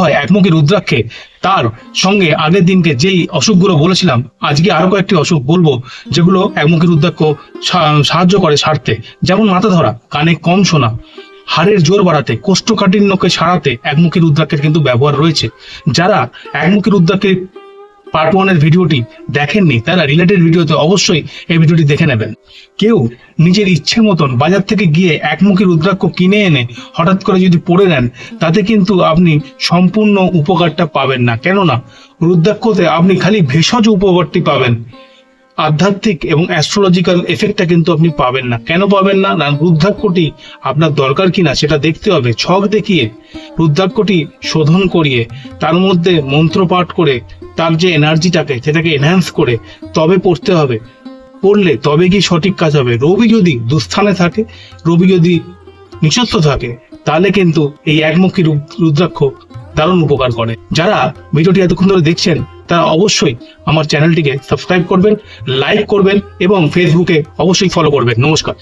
হয় একমুখী রুদ্রাক্ষে। তার সঙ্গে আগের দিনকে যেই অসুখগুলো বলেছিলাম, আজকে আরও কয়েকটি অসুখ বলব, যেগুলো একমুখী রুদ্রাক্ষ সাহায্য করে সারতে। যেমন মাথা ধরা, কানে কম শোনা, হাড়ের জোর বাড়াতে, কোষ্ঠকাঠিন্যকে সারাতে একমুখী রুদ্রাক্ষের কিন্তু ব্যবহার রয়েছে। যারা একমুখী রুদ্রাক্ষের পার্ট ওয়ানের ভিডিওটি দেখেননি, তারা রিলেটেড ভিডিওতে অবশ্যই এই ভিডিওটি দেখে নেবেন। কেউ নিজের ইচ্ছে মতন বাজার থেকে গিয়ে একমুখী রুদ্রাক্ষ কিনে এনে হঠাৎ করে যদি পড়ে নেন, তাতে কিন্তু আপনি সম্পূর্ণ উপকারটা পাবেন না। কেননা, রুদ্রাক্ষতে আপনি খালি ভেষজ উপকারটি পাবেন। আধ্যাত্মিক এবং অ্যাস্ট্রোলজিক্যাল এফেক্টটা কিন্তু আপনি পাবেন না। কেন পাবেন না? না, রুদ্রাক্ষটি আপনার দরকার কিনা সেটা দেখতে হবে। ছক দেখিয়ে রুদ্রাক্ষটি শোধন করিয়ে তার মধ্যে মন্ত্র পাঠ করে তার যে এনার্জিটাকে সেটাকে এনহ্যান্স করে তবে পড়তে হবে। পড়লে তবে কি সঠিক কাজ হবে। রবি যদি দুস্থানে থাকে, রবি যদি নিচস্থ থাকে, তাহলে কিন্তু এই একমুখী রুদ্রাক্ষ দারুণ উপকার করে। যারা ভিডিওটি এতক্ষণ ধরে দেখছেন তারা অবশ্যই আমার চ্যানেলটিকে সাবস্ক্রাইব করবেন লাইক করবেন এবং ফেসবুকে অবশ্যই ফলো করবেন। নমস্কার।